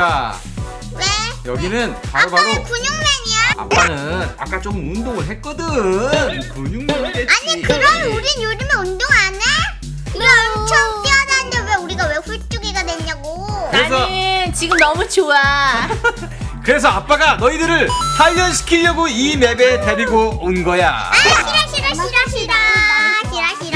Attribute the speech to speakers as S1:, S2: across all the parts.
S1: 얘들아.
S2: 왜?
S1: 여기는 바로바로
S2: 아빠는 근육맨이야?
S1: 아빠는 아까 좀 운동을 했거든. 근육맨이겠지.
S2: 아니 그럼 우린 요즘에 운동 안 해? 우리 엄청 뛰어다니는데 왜 우리가 왜 훌쭉이가 됐냐고.
S1: 그래서-
S3: 나는 지금 너무 좋아.
S1: 그래서 아빠가 너희들을 단련시키려고 이 맵에 데리고 온 거야.
S2: 아 싫어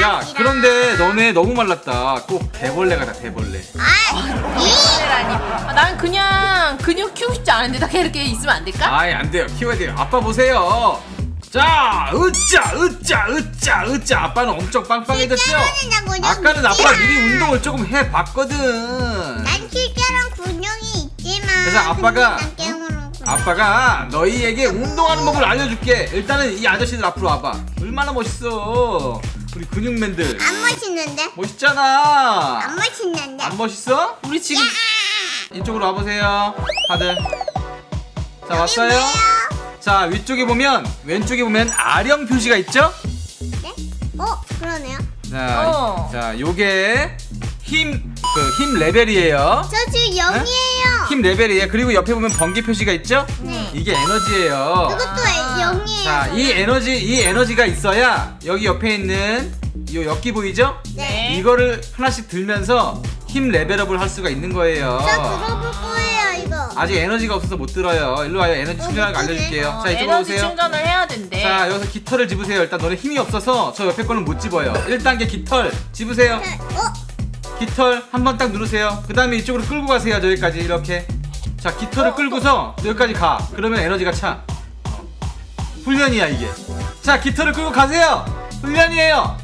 S1: 야 그런데 너네 너무 말랐다. 꼭 대벌레 같아 대벌레.
S2: 아.
S3: 아, 난 그냥 근육 키우고 싶지 않은데 다 이렇게 있으면 안 될까?
S1: 아이 안 돼요. 키워야 돼요. 아빠 보세요. 자 으짜 으짜 으짜 으짜. 아빠는 엄청 빵빵해졌죠?
S2: 실제로는 나 근육이
S1: 아까는 아빠
S2: 있지만
S1: 미리 운동을 조금 해봤거든.
S2: 난 실제로는 근육이 있지만
S1: 그래서 아빠가-
S2: 난 게임으로
S1: 아빠가 너희에게 운동하는 법을 알려줄게. 일단은 이 아저씨들 앞으로 와봐. 얼마나 멋있어 우리 근육맨들
S2: 안 멋있는데?
S1: 멋있잖아
S2: 안 멋있는데?
S1: 안 멋있어?
S3: 우리 지금
S1: 이쪽으로 와보세요 다들 자 왔어요? 자 위쪽에 보면 왼쪽에 보면 아령 표시가 있죠?
S2: 네? 어 그러네요
S1: 자,
S3: 어.
S1: 자 요게 힘, 그 힘 레벨이에요
S2: 저 지금 0이에요
S1: 힘 레벨이에요 그리고 옆에 보면 번개 표시가 있죠?
S2: 네
S1: 이게 에너지예요
S2: 그것도
S3: 아.
S2: 0이에요
S1: 자, 이 에너지, 이 에너지가 있어야 여기 옆에 있는 요 엽기 보이죠?
S2: 네.
S1: 이거를 하나씩 들면서 힘 레벨업을 할 수가 있는 거예요.
S2: 저 들어볼 거예요 이거
S1: 아직 에너지가 없어서 못 들어요. 일로 와요. 에너지 충전하는 거
S2: 들네.
S1: 알려줄게요.
S3: 어,
S1: 자, 이쪽으로
S3: 에너지
S1: 오세요.
S3: 충전을 해야 된대.
S1: 자, 여기서 깃털을 집으세요. 일단 너네 힘이 없어서 저 옆에 거는 못 집어요. 1단계 깃털 집으세요.
S2: 자, 어?
S1: 깃털 한 번 딱 누르세요. 그 다음에 이쪽으로 끌고 가세요. 저기까지 이렇게. 자, 깃털을
S3: 어,
S1: 끌고서 여기까지 가. 그러면 에너지가 차. 훈련이야 이게. 자, 깃털을 끌고 가세요. 훈련이에요.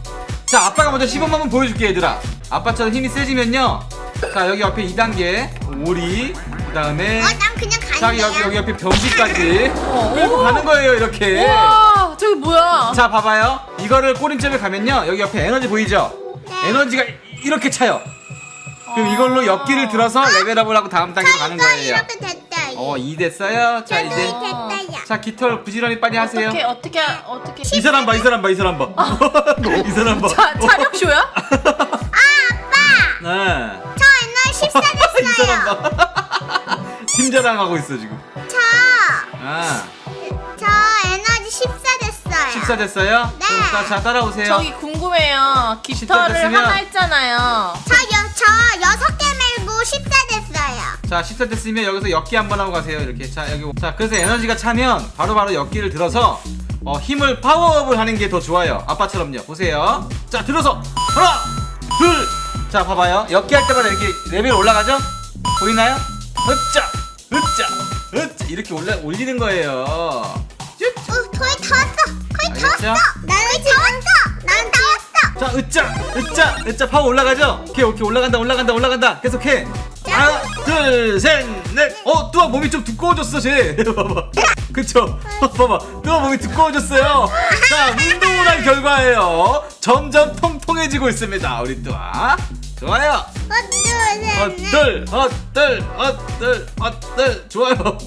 S1: 자, 아빠가 먼저 시범 한번 보여줄게 얘들아. 아빠처럼 힘이 세지면요. 자, 여기 옆에 2단계 오리. 그 다음에
S2: 어, 난 그냥 가는
S1: 자, 여기 여기 옆에 변기까지
S3: 어,
S1: 끌고
S3: 오.
S1: 가는 거예요 이렇게.
S3: 우와, 저기 뭐야?
S1: 자 봐봐요 이거를 꼬림점에 가면요 여기 옆에 에너지 보이죠
S2: 네.
S1: 에너지가 이렇게 차요 그럼 이걸로 엽기를 들어서 레벨업을 하고 다음 단계로 가는
S2: 이거
S1: 거예요
S2: 이렇게 됐다.
S1: 어2 됐어요 자 이제
S2: 됐다
S1: 야자 깃털 부지런히 빨리 하세요
S3: 어떻게 어떻게 어떻게?
S1: 이 사람 봐 이 사람 봐 이 사람 봐 이 사람 봐
S3: 자, 차력쇼야?
S2: 아 아빠
S1: 네.
S2: 저 옛날 14
S1: 이 사람
S2: 됐어요
S1: 봐 팀 자랑하고 있어 지금
S2: 저,
S1: 아
S2: 저 에너지 14 됐어요
S1: 14 됐어요?
S2: 네.
S1: 그럼 자, 자 따라오세요
S3: 저기 궁금해요. 깃털을
S1: 됐으면-
S3: 하나 했잖아요.
S2: 저, 여, 저 여섯 개 말고 14 됐어요
S1: 자14 됐으면 여기서 엽기 한번 하고 가세요. 이렇게. 자 여기 자 그래서 에너지가 차면 바로바로 엽기를 들어서 어, 힘을 파워업을 하는 게 더 좋아요. 아빠처럼요. 보세요. 자 들어서 하나 둘자 봐봐요. 엽기 할 때마다 이렇게 레벨 올라가죠? 보이나요? 으짜 으짜 으짜. 이렇게 올라 올리는 거예요. 쭉.
S2: 어, 거의 다 왔어. 거의 다
S1: 알겠죠?
S2: 왔어. 나는 다 왔어. 나는 다 왔어.
S1: 자 으짜 으짜 으짜. 파워 올라가죠? 오케이 오케이. 올라간다 올라간다 올라간다. 계속해 둘 셋 넷 어 뚜아 몸이 좀 두꺼워졌어 쟤. 봐봐. 그쵸? 봐봐. 뚜아 몸이 두꺼워졌어요. 자 운동을 한 결과예요. 점점 통통해지고 있습니다 우리 뚜아. 좋아요. 헛들 헛들 헛들 헛들 좋아요.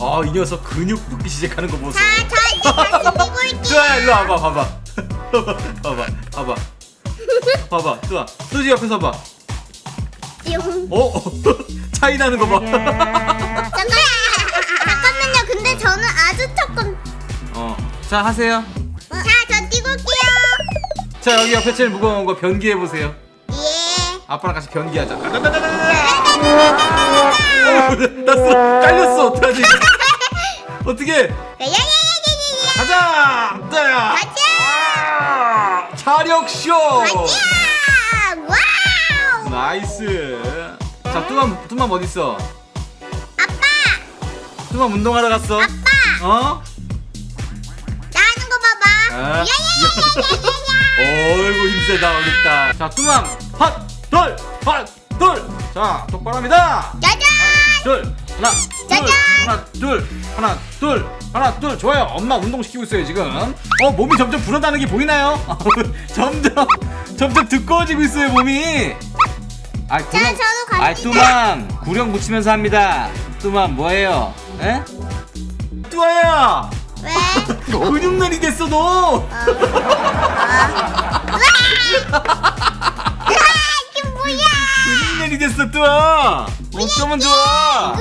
S1: 아 이 녀석 근육 눕기 시작하는 거 보세요
S2: 자, 저 이제 다시 뛰고 있게요
S1: 뚜아 일로 와봐 봐봐. 봐봐 봐봐. 봐봐 뚜아. 뚜지 옆에 서봐.
S2: 뿅.
S1: 어? 차이 나는 거 봐.
S2: 잠깐, 잠깐만요. 근데 저는 아주 조금.
S1: 어. 자, 하세요.
S2: 자, 저 뛰고 올게요.
S1: 자, 여기 옆에 제일 무거운 거 변기해 보세요.
S2: 예.
S1: 아빠랑 같이 변기하자. 어, 났어. 깔렸어. 어떡하지? 어떻게?
S2: 야야야야야야.
S1: 가자. 따야.
S2: 가자.
S1: 차력 쇼.
S2: 가자. 와우.
S1: 나이스. 자, 뚜맘 뚜맘 어디 있어?
S2: 아빠,
S1: 뚜맘 운동하러 갔어.
S2: 아빠.
S1: 어?
S2: 나 하는 거 봐봐.
S1: 아.
S2: 야야야야야야.
S1: 어이구 힘세다 어렵다 자 뚜맘 핫둘 핫둘 자 똑바로 합니다
S2: 짜잔.
S1: 둘 하나 둘
S2: 짜잔!
S1: 하나 둘 하나 둘 하나 둘 좋아요 엄마 운동 시키고 있어요 지금 어 몸이 점점 불어나는 게 보이나요 점점 점점 두꺼워지고 있어요 몸이 아, 구령, 자,
S2: 저도 아, 갑니다.
S1: 아, 뚜맘 구령 붙이면서 합니다. 뚜맘 뭐예요? 에? 뚜아야
S2: 왜?
S1: 근육날이 됐어 너. 어. 어.
S2: 으아! 이게 뭐야?
S1: 근육날이 됐어 뚜아. 어쩌면 좋아.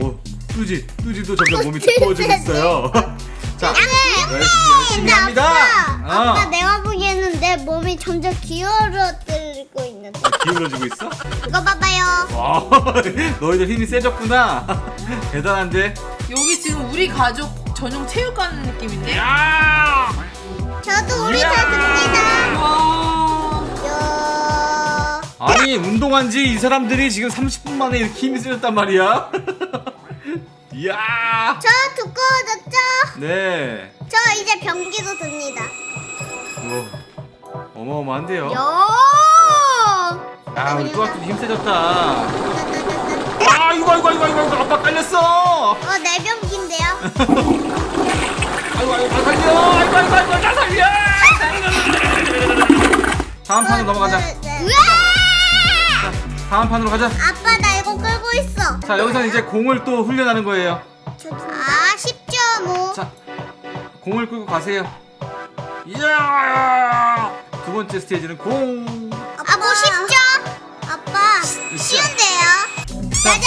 S2: 어
S1: 뚜지 뚜지도 점점 몸이 두꺼워지고 있어요. 아, 자 열심히 열심히 합니다.
S2: 아빠, 아빠 내가 내 몸이 점점 기울어들고 있는데.
S1: 기울어지고 있어?
S2: 이거 봐봐요.
S1: 와, 너희들 힘이 세졌구나. 대단한데?
S3: 여기 지금 우리 가족 전용 체육관 느낌인데?
S1: 야!
S2: 저도 우리
S1: 이야.
S2: 가족입니다.
S3: 와.
S2: 요.
S1: 아니, 운동한 지 이 사람들이 지금 30분 만에 이렇게 힘이 세졌단 말이야? 이야!
S2: 저 두꺼워졌죠?
S1: 네.
S2: 저 이제 변기도 듭니다.
S1: 우와, 어마어마한데요?
S2: 요.
S1: 야, 우리 또아또 힘 세졌다. 아, 이거, 이거, 이거, 이거, 이거, 아빠 깔렸어!
S2: 어, 내 변기인데요.
S1: 아이고, 아이고, 다 살려! 아이고, 아이고, 아이고, 다 살려! 다음 판으로 넘어가자.
S2: 우와!
S1: 다음 판으로 가자.
S2: 아빠 나 이거 끌고 있어.
S1: 자, 여기서 이제 공을 또 훈련하는 거예요.
S2: 아, 쉽죠, 뭐.
S1: 자, 공을 끌고 가세요. 이야! 두 번째 스테이지는 공.
S2: 아, 뭐 쉽죠? 아빠, 쉬운데요. 짜잔!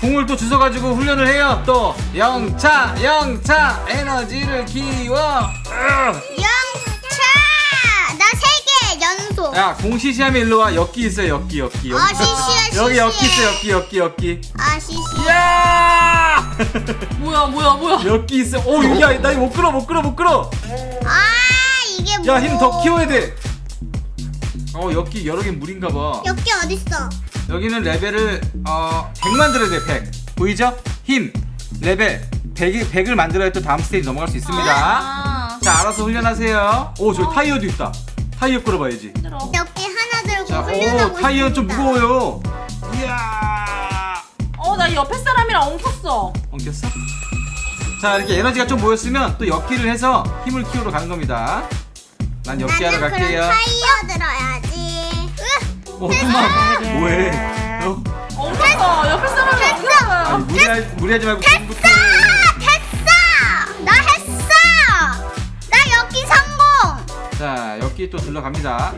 S1: 공을 또 주워가지고 훈련을 해요. 또 영차, 영차, 에너지를 키워. 으.
S2: 영차! 나 세 개 연속.
S1: 야, 공 시시하면 일로 와. 엮기 있어요. 엮기, 엮기.
S2: 아, 시시해,
S1: 여기 엮기 있어. 엮기, 엮기, 엮기.
S2: 아, 시시.
S1: 야!
S3: 뭐야 뭐야 뭐야.
S1: 엮기 있어. 오, 야, 나 이거 못 끌어, 못 끌어, 못 끌어.
S2: 아, 이게 뭐.
S1: 야, 힘 더 키워야 돼. 어, 엮기 여러 개 물인가 봐.
S2: 여기 어딨어?
S1: 여기는 레벨을 어 100 만 들어야 돼 100 보이죠? 힘 레벨 100, 100을 만들어야 또 다음 스테이지 넘어갈 수 있습니다
S3: 아.
S1: 자 알아서 훈련하세요 오 저기 타이어도 있다 타이어 끌어봐야지
S3: 힘들어.
S2: 여기 하나 들고
S1: 자,
S2: 훈련하고
S1: 오 타이어 좀
S2: 있습니다.
S1: 무거워요 이야
S3: 어 나 옆에 사람이랑 엉켰어.
S1: 엉켰어? 자 이렇게 에너지가 좀 모였으면 또 엮기를 해서 힘을 키우러 가는 겁니다 난 엮기 하러
S2: 나는
S1: 갈게요
S2: 타이어 들어야지. 으,
S1: 어 그만 뭐해 어?
S3: 엉켰어. 옆에 사람이
S1: 아니
S3: 엉켰어.
S1: 무리하, 무리하지 말고 공부터 해.
S2: 아, 됐어! 나 했어! 나 여기 성공!
S1: 자 엮기 또 들러갑니다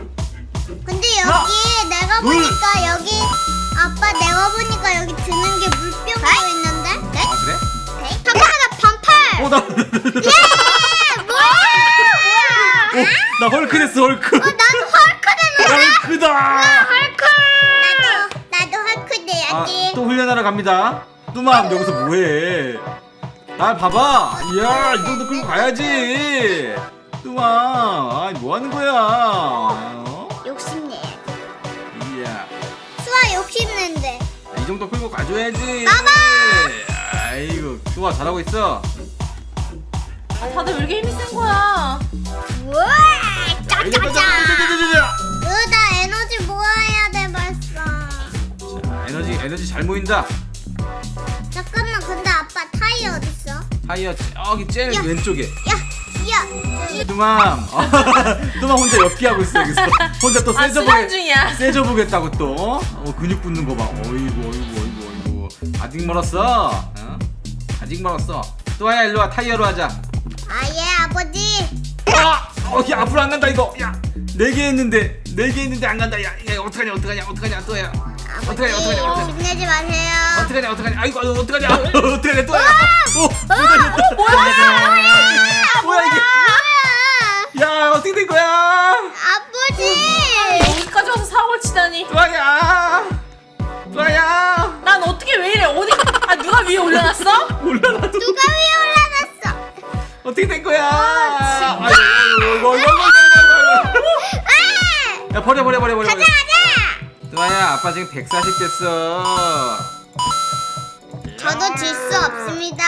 S2: 근데 여기 내가
S1: 둘.
S2: 보니까 여기 아빠 내가 보니까 여기 드는 게 물병도 있는데? 네?
S1: 아 그래?
S2: 네? 잠깐만 나 반팔!
S1: 어, 나,
S2: 예! 뭐야! 뭐야!
S1: 어, 나 헐크 됐어, 헐크.
S2: 어, 나도 헐크
S1: 나
S2: 되는
S1: 헐크다.
S2: 헐크! 나도 나도 헐크
S1: 아,
S2: 돼야지
S1: 또 훈련하러 갑니다. 뚜맘, 여기서 뭐해? 날 봐봐. 이야, 이 정도 끌고 가야지. 뚜맘, 아, 뭐 하는 거야? 어?
S2: 욕심내
S1: 이야,
S2: 수아 욕심낸데
S1: 이 정도 끌고 가줘야지.
S2: 봐봐.
S1: 아이고, 뚜아 잘하고 있어.
S3: 아, 다들 왜 이렇게 힘이 센 거야?
S2: 우 와
S1: 자, 이거, 자, 자, 자,
S2: 짜짜짜
S1: 자, 자, 자.
S2: 으나 에너지 모아야 돼 벌써
S1: 자, 에너지, 에너지 잘 모인다.
S2: 잠깐만 근데 아빠 타이어 어딨어?
S1: 타이어 저기 제일
S2: 야.
S1: 왼쪽에.
S2: 야! 야!
S1: 뚜맘, 뚜맘 혼자 엮기하고 있어 여기서. 혼자 또
S3: 아
S1: 세져보게.
S3: 수련 중이야.
S1: 세져보겠다고 또. 어, 근육 붙는 거 봐. 어이구, 어이구, 어이구, 어이구. 아직 멀었어. 어? 아직 멀었어. 뚜아야 일로 와 타이어로 하자.
S2: 아예 아버지
S1: 아, 어, 야 앞으로 안 간다 이거. 야, 네 개 했는데 네 개 했는데 안 간다. 야, 야 어떡하냐, 어떡하냐, 어떡하냐.
S2: 아버지
S1: 어떡하냐, 어떡하냐, 어떡하냐.
S2: 욕심내지 마세요
S1: 어떡하냐, 어떡하냐. 아이고, 아이고, 어떡하냐, 어떡하냐, 뚜아야. 오, 어, 뭐야? 뭐야 이게?
S2: 뭐야
S1: 야, 어떻게 된 거야?
S2: 아버지
S3: 여기까지 와서 사고를 치다니.
S1: 뚜아야, 뚜아야.
S3: 난 어떻게 왜 이래? 어디? 아 누가 위에 올려놨어?
S1: 몰라 나도.
S2: 누가 위에 올라갔어
S1: 어떻게 된 거야?
S2: 진짜.
S1: 아이고, 아이고, 아이고, 아이고, 아이고, 아이고.
S2: 아!
S1: 야 버려 버려 버려 버려.
S2: 가자 가자
S1: 뚜아야 아빠 지금 140 됐어.
S2: 저도 질 수 없습니다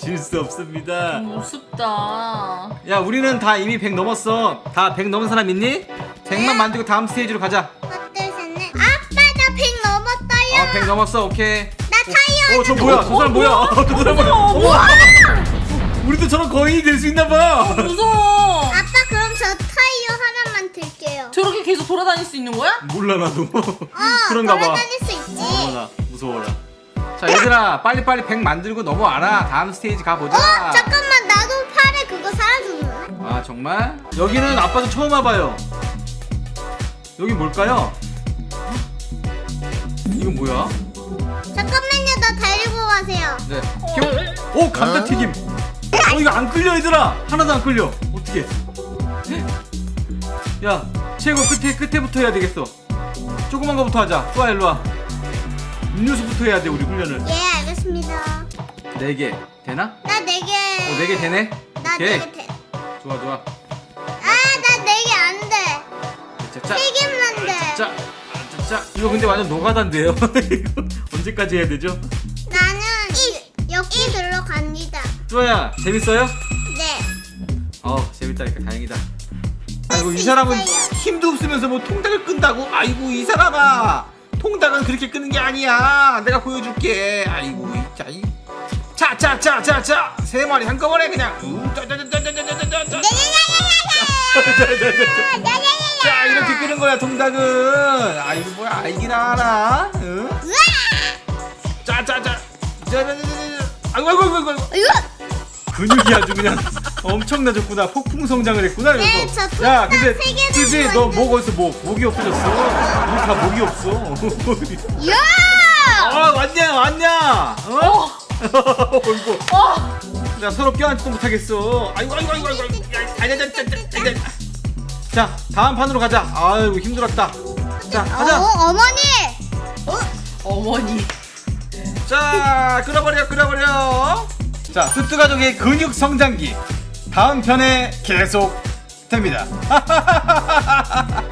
S1: 질 수 없습니다.
S3: 음, 우습다.
S1: 야 우리는 다 이미 100 넘었어. 다 100 넘은 사람 있니? 100만 만들고 다음 스테이지로 가자.
S2: 하나 둘 셋 넷 아빠 나100 넘었어요
S1: 어100 넘었어 오케이.
S2: 나 타이어
S1: 어저 뭐야? 저 사람 뭐야? 저 사람 뭐야? 어머, 우리도 저런 거인이 될 수 있나 봐.
S3: 무서워.
S2: 아빠 그럼 저 타이어 하나만 들게요
S3: 저렇게 계속 돌아다닐 수 있는 거야?
S1: 몰라 나도.
S2: 어
S1: 그런가 봐.
S2: 돌아다닐 수 있지
S1: 어머나 무서워라. 자 얘들아 빨리빨리 100 만들고 넘어와라. 다음 스테이지 가보자.
S2: 어 잠깐만 나도 팔에 그거 사라졌네
S1: 아 정말? 여기는 아빠도 처음 와봐요. 여기 뭘까요? 이건 뭐야?
S2: 잠깐만요 나 데리고 가세요.
S1: 네. 힘. 오 감자 튀김. 어 이거 안 끌려 얘들아. 하나도 안 끌려. 어떻게? 야 최고 끝에 끝에부터 해야 되겠어. 조그만 거부터 하자. 또 일로 와. 음료수부터 해야 돼 우리 훈련을.
S2: 예, 알겠습니다.
S1: 네 개 되나?
S2: 나 네 개.
S1: 어 네 개 되네.
S2: 나
S1: 오케이.
S2: 네개 돼.
S1: 좋아 좋아.
S2: 아, 나 네 개 안 돼.
S1: 자, 자,
S2: 세 개만 돼.
S1: 자, 자, 자, 이거 근데 완전 노가다인데요. 이거 언제까지 해야 되죠? 뚜아야 재밌어요?
S2: 네.
S1: 어 재밌다니까 다행이다. 아이고 이 사람은 힘도 없으면서 뭐 통닭을 끈다고? 아이고 이 사람아 통닭은 그렇게 끄는 게 아니야. 내가 보여줄게. 아이고 자이 자자자자자 세 마리 한꺼번에 그냥 음, 짜자자자자자자자 자 이렇게 끄는 거야 통닭은 아이고 뭐야 알기나 하나 응? 짜자자 짜자자자 아이고 아이고 아이고 아이고 근육이 아주 그냥 엄청나졌구나. 폭풍 성장을 했구나. 그래서.
S2: 네, 저 통닭
S1: 야, 근데
S2: 세개
S1: 그지
S2: 들고
S1: 너목 어디서 목 목이 없어졌어. 우리 다 목이 없어.
S2: 야!
S1: 아 왔냐 왔냐? 어? 어이구.
S3: 어.
S1: 야 서로 껴안지도 못하겠어. 아이고 아이고 아이고 아이고. 야, 아자, 자, 자, 자, 다음 판으로 가자. 아이고 힘들었다. 자 가자.
S2: 어, 어머니.
S3: 어머니.
S1: 자 끌어버려 끌어버려. 자 뚜뚜 가족의 근육 성장기 다음 편에 계속 됩니다.